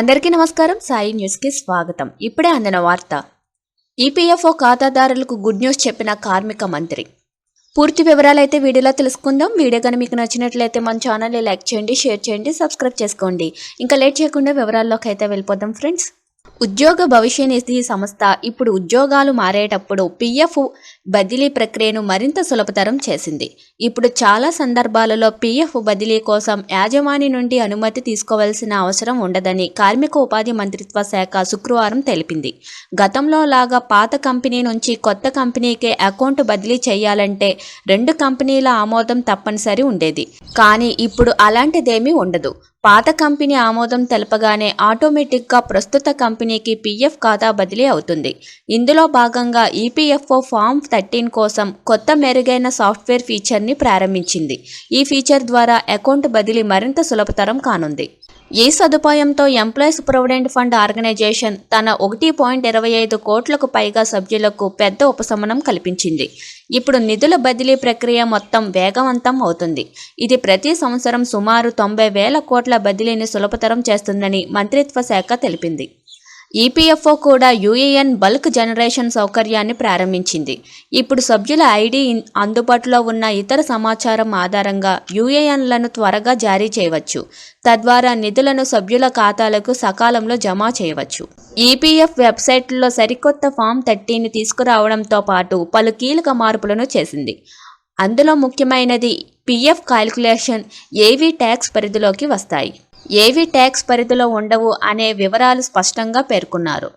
అందరికీ నమస్కారం. సాయి న్యూస్కి స్వాగతం. ఇప్పుడే అందిన వార్త. ఈపీఎఫ్ఓ ఖాతాదారులకు గుడ్ న్యూస్ చెప్పిన కార్మిక మంత్రి. పూర్తి వివరాలైతే వీడియోలో తెలుసుకుందాం. వీడియో కానీ మీకు నచ్చినట్లయితే మన ఛానల్ని లైక్ చేయండి షేర్ చేయండి సబ్స్క్రైబ్ చేసుకోండి. ఇంకా లేట్ చేయకుండా వివరాల్లోకి అయితే వెళ్ళిపోదాం ఫ్రెండ్స్. ఉద్యోగ భవిష్య నిధి సంస్థ ఇప్పుడు ఉద్యోగాలు మారేటప్పుడు పిఎఫ్ బదిలీ ప్రక్రియను మరింత సులభతరం చేసింది. ఇప్పుడు చాలా సందర్భాలలో పిఎఫ్ బదిలీ కోసం యాజమాని నుండి అనుమతి తీసుకోవాల్సిన అవసరం ఉండదని కార్మిక ఉపాధి మంత్రిత్వ శాఖ శుక్రవారం తెలిపింది. గతంలో లాగా పాత కంపెనీ నుంచి కొత్త కంపెనీకే అకౌంట్ బదిలీ చేయాలంటే రెండు కంపెనీల ఆమోదం తప్పనిసరి ఉండేది. కానీ ఇప్పుడు అలాంటిదేమీ ఉండదు. పాత కంపెనీ ఆమోదం తెలపగానే ఆటోమేటిక్గా ప్రస్తుత కంపెనీకి పీఎఫ్ ఖాతా బదిలీ అవుతుంది. ఇందులో భాగంగా ఈపీఎఫ్ఓ ఫామ్ థర్టీన్ కోసం కొత్త మెరుగైన సాఫ్ట్వేర్ ఫీచర్ని ప్రారంభించింది. ఈ ఫీచర్ ద్వారా అకౌంట్ బదిలీ మరింత సులభతరం కానుంది. ఈ సదుపాయంతో ఎంప్లాయీస్ ప్రొవిడెంట్ ఫండ్ ఆర్గనైజేషన్ తన ఒకటి పాయింట్ ఇరవై ఐదు కోట్లకు పైగా సభ్యులకు పెద్ద ఉపశమనం కల్పించింది. ఇప్పుడు నిధుల బదిలీ ప్రక్రియ మొత్తం వేగవంతం అవుతుంది. ఇది ప్రతి సంవత్సరం సుమారు తొంభై వేల కోట్ల బదిలీని సులభతరం చేస్తుందని మంత్రిత్వ శాఖ తెలిపింది. ఈపీఎఫ్ఓ కూడా యూఏఎన్ బల్క్ జనరేషన్ సౌకర్యాన్ని ప్రారంభించింది. ఇప్పుడు సభ్యుల ఐడి అందుబాటులో ఉన్న ఇతర సమాచారం ఆధారంగా యూఏఎన్లను త్వరగా జారీ చేయవచ్చు. తద్వారా నిధులను సభ్యుల ఖాతాలకు సకాలంలో జమ చేయవచ్చు. ఈపీఎఫ్ వెబ్సైట్లో సరికొత్త ఫామ్ థర్టీని తీసుకురావడంతో పాటు పలు కీలక మార్పులను చేసింది. అందులో ముఖ్యమైనది పిఎఫ్ కాల్కులేషన్ ఏవీ ట్యాక్స్ పరిధిలోకి వస్తాయి. ఏవి ట్యాక్స్ పరిధిలో ఉండవు అనే వివరాలు స్పష్టంగా పేర్కొన్నారు.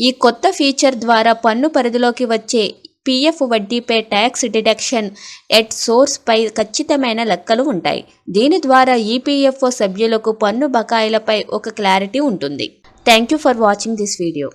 ఈ కొత్త ఫీచర్ ద్వారా పన్ను పరిధిలోకి వచ్చే పీఎఫ్ వడ్డీపై ట్యాక్స్ డిడక్షన్ ఎట్ సోర్స్పై ఖచ్చితమైన లెక్కలు ఉంటాయి. దీని ద్వారా ఈపీఎఫ్ఓ సభ్యులకు పన్ను బకాయిలపై ఒక క్లారిటీ ఉంటుంది. Thank you for watching this video.